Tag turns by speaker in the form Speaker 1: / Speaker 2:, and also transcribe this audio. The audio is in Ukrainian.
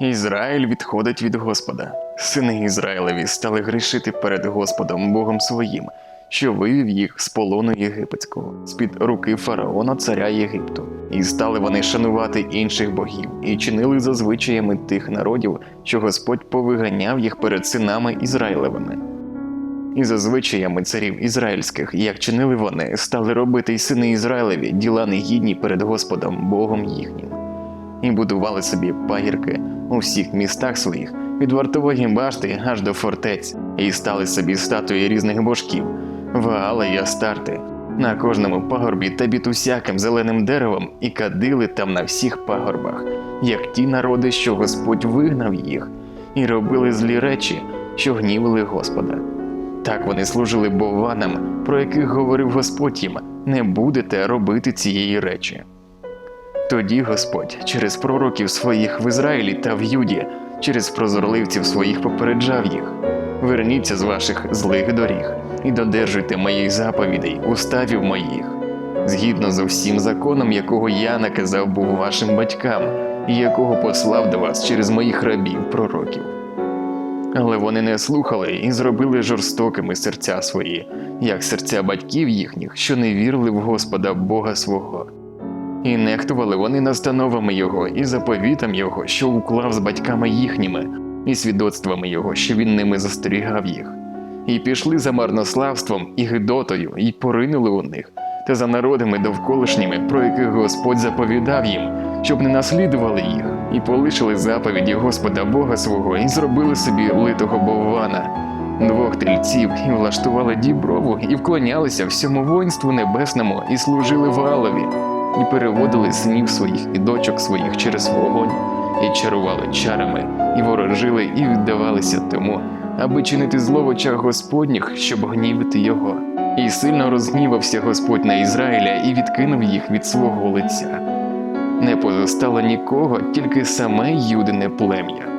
Speaker 1: Ізраїль відходить від Господа. Сини Ізраїлеві стали грішити перед Господом Богом своїм, що вивів їх з полону єгипетського, з-під руки фараона царя Єгипту. І стали вони шанувати інших богів, і чинили за звичаями тих народів, що Господь повиганяв їх перед синами Ізраїлевими. І за звичаями царів ізраїльських, як чинили вони, стали робити й сини Ізраїлеві діла негідні перед Господом Богом їхнім і будували собі пагірки у всіх містах своїх, від вартової башти аж до фортець, і стали собі статуї різних божків, Ваала і Астарти, на кожному пагорбі та під усяким зеленим деревом, і кадили там на всіх пагорбах, як ті народи, що Господь вигнав їх, і робили злі речі, що гнівили Господа. Так вони служили бованам, про яких говорив Господь їм: не будете робити цієї речі. Тоді Господь через пророків своїх в Ізраїлі та в Юді, через прозорливців своїх попереджав їх: верніться з ваших злих доріг і додержуйте моїх заповідей, уставів моїх, згідно з усім законом, якого я наказав був вашим батькам, і якого послав до вас через моїх рабів пророків. Але вони не слухали і зробили жорстокими серця свої, як серця батьків їхніх, що не вірили в Господа Бога свого. І нехтували вони настановами його і заповітам його, що уклав з батьками їхніми, і свідоцтвами його, що він ними застерігав їх. І пішли за марнославством і гидотою, і поринули у них, та за народами довколишніми, про яких Господь заповідав їм, щоб не наслідували їх, і полишили заповіді Господа Бога свого, і зробили собі литого боввана, двох тельців, і влаштували діброву, і вклонялися всьому воїнству небесному, і служили Ваалові і переводили синів своїх і дочок своїх через вогонь, і чарували чарами, і ворожили, і віддавалися тому, аби чинити зло в очах Господніх, щоб гнівити його. І сильно розгнівався Господь на Ізраїля і відкинув їх від свого лиця. Не позостало нікого, тільки саме юдине плем'я.